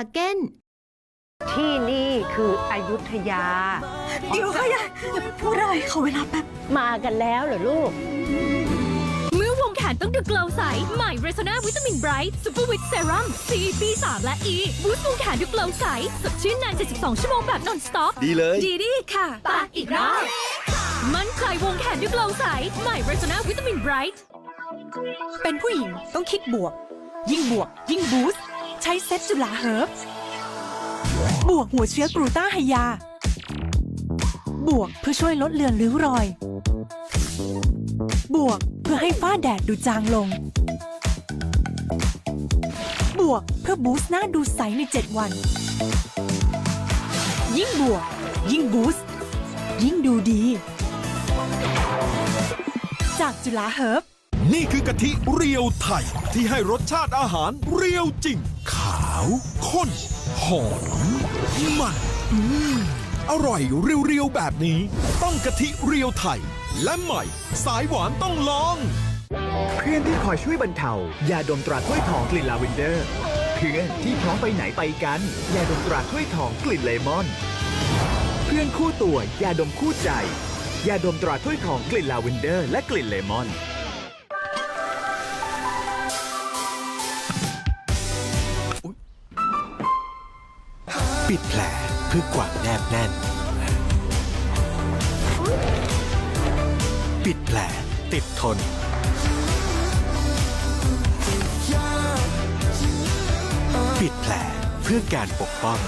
าเก้นที่นี่คืออยุธยา เดี๋ยวค่ะยายอย่าเพิ่งพูดอะไรขอเวลาแป๊บ มากันแล้วเหรอลูก เมื่อวงแขนต้องดูเกลาใส ใหม่เร s นาวิตามินไบรท์ซูเปอร์วิตเซรั่ม C B3 และ E บูสต์วงแขนดูเกลาใส สดชื่นนาน 72 ชั่วโมงแบบนอนสต็อป ดีเลย ดีดีค่ะปะอีกรอบมั่นใจวงแขนดูเกลาใส ใหม่เร s นาวิตามินไบรท์เป็นผู้หญิงต้องคิดบวก ยิ่งบวก ยิ่งบูสต์ ใช้เซตจุฬาเฮิร์บบวกหัวเชื้อกรูต้าไฮยา บวกเพื่อช่วยลดเลือนริ้วรอย บวกเพื่อให้ฝ้าแดดดูจางลง บวกเพื่อบูสต์หน้าดูใสใน 7 วัน ยิ่งบวก ยิ่งบูสต์ยิ่งดูดี จากจุฬาเฮิร์บ นี่คือกะทิเรียวไทย ที่ให้รสชาติอาหารเรียวจริง ขาวข้น หอม มันอืมอร่อยเรียวๆแบบนี้ ต้องกะทิเรียวไทย และใหม่ สายหวานต้องลอง เพื่อนที่คอยช่วยบรรเทายาดมตราถ้วยทองกลิ่นลาเวนเดอร์ เพื่อนที่พร้อมไปไหนไปกันยาดมตราถ้วยทองกลิ่นเลมอน เพื่อนคู่ตัวยาดมคู่ใจยาดมตราถ้วยทองกลิ่นลาเวนเดอร์ และกลิ่นเลมอน ปิดแผลเพื่อความแนบแน่น ปิดแผลติดทน ปิดแผลเพื่อการปกป้อง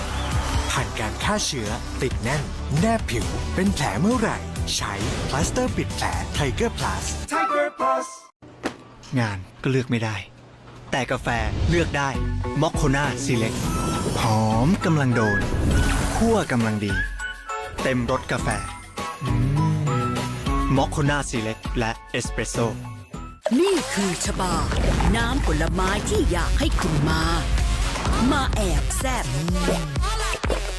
ผ่านการฆ่าเชื้อติดแน่น แนบผิวเป็นแผลเมื่อไหร่ ใช้พลาสเตอร์ปิดแผลไทเกอร์พลัสงานก็เลือกไม่ได้ แต่กาแฟเลือกได้มอคโคนาซีเล็ก หอมกำลังโดนคั่วกำลังดี เต็มรสกาแฟมอคโคนาซีเล็กและเอสเปรสโซ่นี่คือชบา น้ำผลไม้ที่อยากให้คุณมา มาแอบแซบ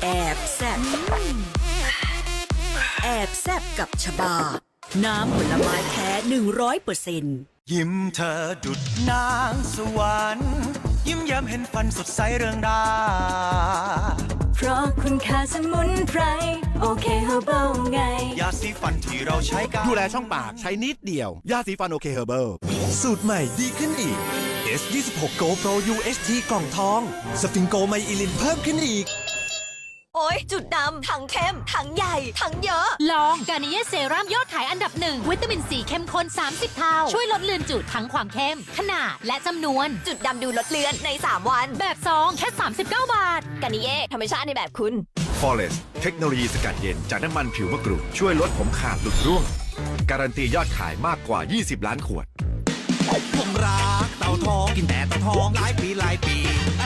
แอบแซบแอบแซบกับชบา น้ำผลไม้แท้หนึ่งร้อยเปอร์เซ็นต์ ยิ้มเธอดุดนางสวรรค์ยิ้มแย้มเห็นฟันสดใสเรืองราเพราะคุณค่าสมุนไพร โอเคเฮอร์เบิลไง ยาสีฟันที่เราใช้กันดูแลช่องปากใช้นิดเดียว ยาสีฟันโอเคเฮอร์เบิลสูตรใหม่ดีขึ้นอีก S26 Go Pro UHT กล่องทอง สฟิงโกไมอิลินเพิ่มขึ้นอีก โอ๊ยจุดดำถังเข้มถังใหญ่ถังเยอะ ลองกานิเยเซรั่มยอดขายอันดับหนึ่งวิตามินซีเข้มข้น 30 เท่า ช่วยลดเลือนจุดทั้งความเข้ม ขนาดและจำนวน จุดดำดูลดเลือนใน 3 วัน แบบซองแค่ 39 บาทกานิเย่ธรรมชาติในแบบคุณ Forest เทคโนโลยีสกัดเย็นจากน้ำมันผิวมะกรูดช่วยลดผมขาดหลุดร่วง การันตียอดขายมากกว่า 20 ล้านขวด ผมรักเต่าทองกินแต่เต่าทองหลายปีหลายปี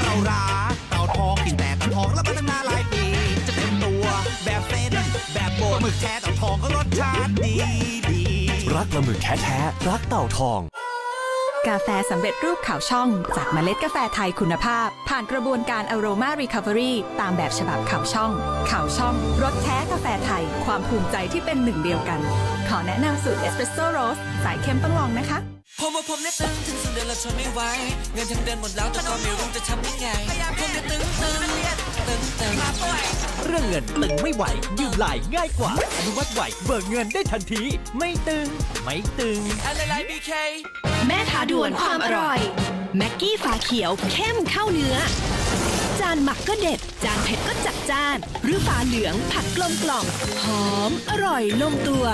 เรารักเต่าทองกินแต่เต่าทองแล้วพัฒนาหลาย รสชาติดีดีรักละมือแท้ๆรักเต่าทอง กาแฟสำเร็จรูปขาวช่อง จากเมล็ดกาแฟไทยคุณภาพ ผ่านกระบวนการ Aroma Recovery ตามแบบฉบับขาวช่องขาวช่องรสแท้กาแฟไทย ความภูมิใจที่เป็นหนึ่งเดียวกัน ขอแนะนำสูตรเอสเปรสโซ่โรสสายเข้มต้องลองนะคะผมว่าผมเนี่ยตึงถึงสุดเดือนแล้วทนไม่ไหวเงินทั้งเดือนหมดแล้วแต่ก็ไม่รู้จะทำยังไงผมเนี่ยตึงตึงตึงตึงเรื่องเงินตึงไม่ไหวยืมหลายง่ายกว่าอนุมัติไหวเบิกเงินได้ทันที ไม่ตึง ไม่ตึงอะไรไรบีเคแม่ท้าด่วนความอร่อยแม็กกี้ฝาเขียวเข้มเข้าเนื้อจานหมักก็เด็ด จานเผ็ดก็จัดจ้าน หรือฝาเหลืองผัดกลมกล่อมหอมอร่อยลงตัว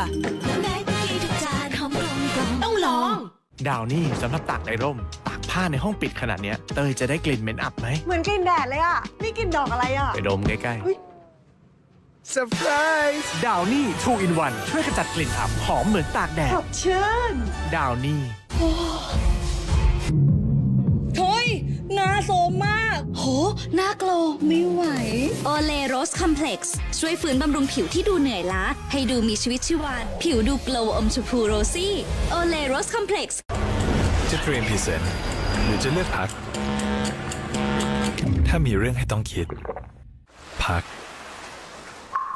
แม็กกี้ทุกจานหอมกลมกล่อมต้องลอง ดาวนี่สำหรับตากในร่ม ตากผ้าในห้องปิดขนาดเนี้ยเตยจะได้กลิ่นเหม็นอับไหมเหมือนกลิ่นแดดเลยอะ นี่กลิ่นดอกอะไรอะ ไปดมใกล้เซอร์ไพรส์ๆดาวนี่2 in 1ช่วยขจัดกลิ่นอับหอมเหมือนตากแดดสดชื่นดาวนี่โอยหน้าโซมมาก โห หน้าโกลไม่ไหว โอเลโรสคอมเพล็กซ์ช่วยฟื้นบำรุงผิวที่ดูเหนื่อยล้า ให้ดูมีชีวิตชีวาผิวดูโกลวอมชมพูโรซี่โอเลโรสคอมเพล็กซ์จะเตรียมพรีเซนต์หรือจะเลือกพัก ถ้ามีเรื่องให้ต้องคิด พัก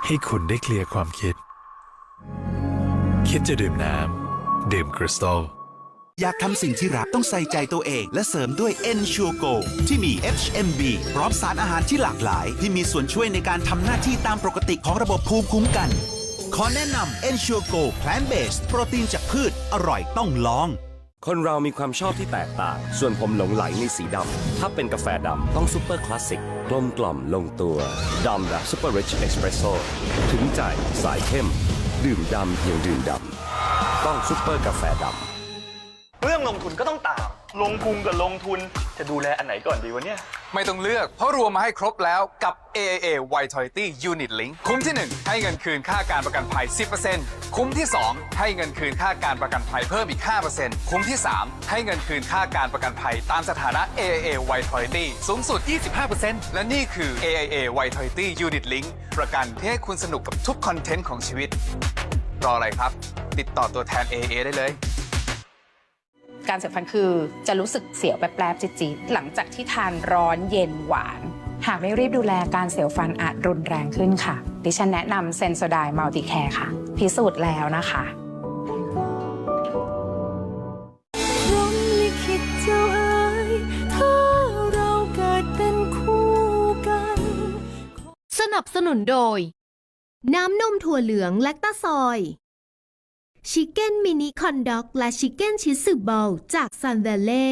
ให้คุณได้เคลียร์ความคิด คิดจะดื่มน้ำดื่มคริสตัล อยากทำสิ่งที่รักต้องใส่ใจตัวเองและเสริมด้วย Ensure Go ที่มี HMB พร้อมสารอาหารที่หลากหลาย ที่มีส่วนช่วยในการทำหน้าที่ตามปกติของระบบภูมิคุ้มกัน ขอแนะนำ Ensure Go Plant Based โปรตีนจากพืช อร่อยต้องลอง คนเรามีความชอบที่แตกต่าง ส่วนผมหลงไหลในสีดำ ถ้าเป็นกาแฟดำต้องซูเปอร์คลาสสิก กลมกล่อมลงตัวดำแบบซูเปอร์ริชเอ็กซ์เพรสโซถึงใจสายเข้ม ดื่มดำเพียงดื่มดำต้องซูเปอร์กาแฟดำ ทุนก็ต้องตาม ลงพุงกับลงทุนจะดูแลอันไหนก่อนดีวะเนี่ย ไม่ต้องเลือกเพราะรวมมาให้ครบแล้วกับ AIA Vitality Unit Link คุ้มที่ 1 ให้เงินคืนค่าการประกันภัย 10%คุ้มที่ 2 ให้เงินคืนค่าการประกันภัยเพิ่มอีก 5%คุ้มที่ 3 ให้เงินคืนค่าการประกันภัยตามสถานะ AIA Vitality สูงสุด 25%และนี่คือ AIA Vitality Unit Link ประกันที่ให้คุณสนุกกับทุกคอนเทนต์ของชีวิต รออะไรครับ ติดต่อตัวแทน AIA ได้เลย การเสียฟันคือจะรู้สึกเสียวแปลบๆจี๊ดๆหลังจากที่ทานร้อนเย็นหวาน หากไม่รีบดูแลการเสียวฟันอาจรุนแรงขึ้นค่ะ ดิฉันแนะนำเซนโซไดมัลติแคร์ค่ะ พิสูจน์แล้วนะคะสนับสนุนโดย น้ำนมถั่วเหลืองแลคตาซอย ชิคเก้นมินิคอนด็อกและชิคเก้นชิสึบอลจากซันเดเล่